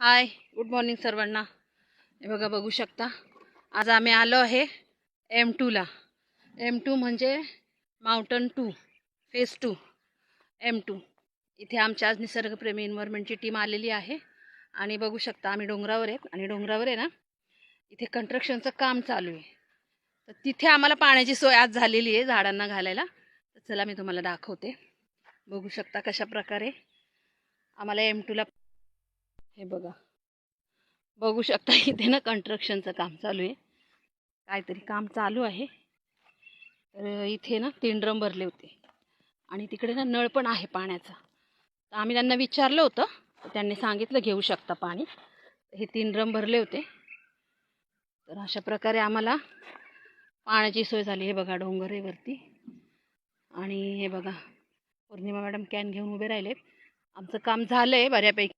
Hi good morning सर्वांना. हे बघा बघू शकता. आज आम्ही आलो आहे एम टूला एम टू म्हणजे mountain two phase two M two इथे आमच्या आज निसर्गप्रेमी एन्व्हायरमेंटची म्हणजे टीम आलेली आहे. आणि बघू शकता आम्ही डोंगरावर आहेत. आणि डोंगरावर आहे ना इथे कन्स्ट्रक्शनचं काम चालू आहे. तर तिथे आम्हाला पाण्याची सोय आज झालेली आहे झाडांना घालायला. तर चला मी तुम्हाला दाखवते. बघू शकता कशा प्रकारे आम्हाला एम टूला हे बघा. बघू शकता इथे ना कन्स्ट्रक्शनचं काम चालू आहे. काहीतरी काम चालू आहे. तर इथे ना तीन ड्रम भरले होते. आणि तिकडे ना नळ पण आहे पाण्याचा. तर आम्ही त्यांना विचारलं होतं. तर त्यांनी सांगितलं घेऊ शकता पाणी. हे तीन ड्रम भरले होते. तर अशा प्रकारे आम्हाला पाण्याची सोय झाली. हे बघा डोंगरेवरती आणि हे बघा पौर्णिमा मॅडम कॅन घेऊन उभे राहिलेत. आमचं काम झालं आहे बऱ्यापैकी.